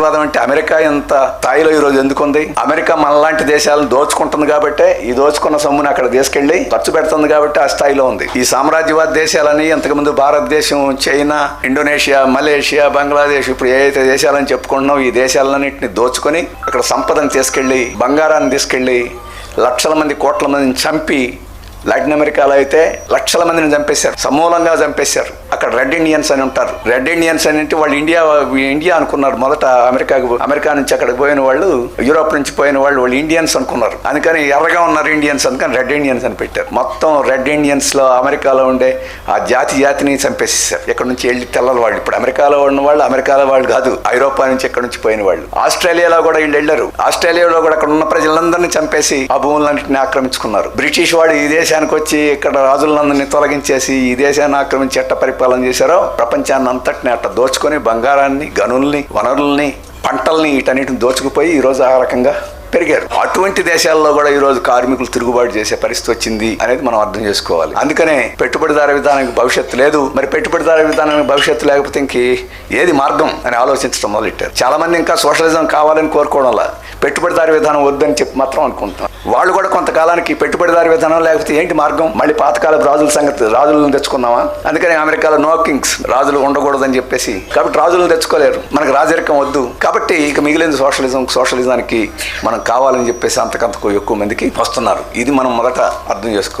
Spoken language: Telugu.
సామ్రాజ్యవాదం అంటే అమెరికా ఎంత స్థాయిలో ఈ రోజు ఎందుకుంది? అమెరికా మనలాంటి దేశాలను దోచుకుంటుంది కాబట్టి ఈ దోచుకున్న సొమ్ముని అక్కడ తీసుకెళ్ళి ఖర్చు పెడుతుంది కాబట్టి ఆ స్థాయిలో ఉంది. ఈ సామ్రాజ్యవాద దేశాలని ఇంతకుముందు భారతదేశం చైనా ఇండోనేషియా మలేషియా బంగ్లాదేశ్ ఇప్పుడు ఏ దేశాలని చెప్పుకుంటున్నాం ఈ దేశాలన్నింటినీ దోచుకొని అక్కడ సంపదను తీసుకెళ్ళి బంగారాన్ని తీసుకెళ్ళి లక్షల మంది కోట్ల మందిని చంపి లాటిన్ అమెరికాలో అయితే లక్షల మందిని చంపేశారు. సమూలంగా చంపేశారు. అక్కడ రెడ్ ఇండియన్స్ అని ఉంటారు. రెడ్ ఇండియన్స్ అని అంటే వాళ్ళు ఇండియా ఇండియా అనుకున్నారు. మొదట అమెరికాకు అమెరికా నుంచి అక్కడికి పోయిన వాళ్ళు యూరోప్ నుంచి పోయిన వాళ్ళు వాళ్ళు ఇండియన్స్ అనుకున్నారు. అందుకని ఎర్రగా ఉన్నారు ఇండియన్స్ అందుకని రెడ్ ఇండియన్స్ అని పెట్టారు. మొత్తం రెడ్ ఇండియన్స్లో అమెరికాలో ఉండే ఆ జాతి జాతిని చంపేసేసారు ఇక్కడ నుంచి వెళ్ళి తెల్లల వాళ్ళు. ఇప్పుడు అమెరికాలో ఉన్న వాళ్ళు అమెరికాలో వాళ్ళు కాదు. ఐరోపా నుంచి ఇక్కడ నుంచి పోయిన వాళ్ళు. ఆస్ట్రేలియాలో కూడా వీళ్ళు వెళ్ళారు. ఆస్ట్రేలియాలో కూడా అక్కడ ఉన్న ప్రజలందరినీ చంపేసి ఆ భూములన్నింటినీ ఆక్రమించుకున్నారు. బ్రిటిష్ వాడు ఈ దేశానికి వచ్చి ఇక్కడ రాజులందరినీ తొలగించేసి ఈ దేశాన్ని ఆక్రమించి ఎట్ట పరిపాలన చేశారో ప్రపంచాన్ని అంతటిని అట్ట దోచుకొని బంగారాన్ని గనుల్ని వనరుల్ని పంటల్ని వీటన్నిటిని దోచుకుపోయి ఈ రోజు ఆ రకంగా పెరిగారు. అటువంటి దేశాల్లో కూడా ఈరోజు కార్మికులు తిరుగుబాటు చేసే పరిస్థితి వచ్చింది అనేది మనం అర్థం చేసుకోవాలి. అందుకనే పెట్టుబడిదార విధానానికి భవిష్యత్తు లేదు. మరి పెట్టుబడిదార విధానానికి భవిష్యత్తు లేకపోతే ఇంక ఏది మార్గం అని ఆలోచించడం మొదలెట్టారు. చాలా మంది ఇంకా సోషలిజం కావాలని కోరుకోవడంలా. పెట్టుబడిదారి విధానం వద్దని చెప్పి మాత్రం అనుకుంటాం వాళ్ళు కూడా కొంతకాలానికి పెట్టుబడిదారి విధానం లేకపోతే ఏంటి మార్గం? మళ్ళీ పాతకాలపు రాజుల సంగతి రాజులను తెచ్చుకుందామా? అందుకని అమెరికాలో నో కింగ్స్ రాజులు ఉండకూడదని చెప్పేసి. కాబట్టి రాజులను తెచ్చుకోలేరు. మనకు రాజరికం వద్దు. కాబట్టి ఇక మిగిలిన సోషలిజం సోషలిజానికి మనం కావాలని చెప్పేసి అంతకంతకు ఎక్కువ మందికి వస్తున్నారు. ఇది మనం మొదట అర్థం చేసుకోవాలి.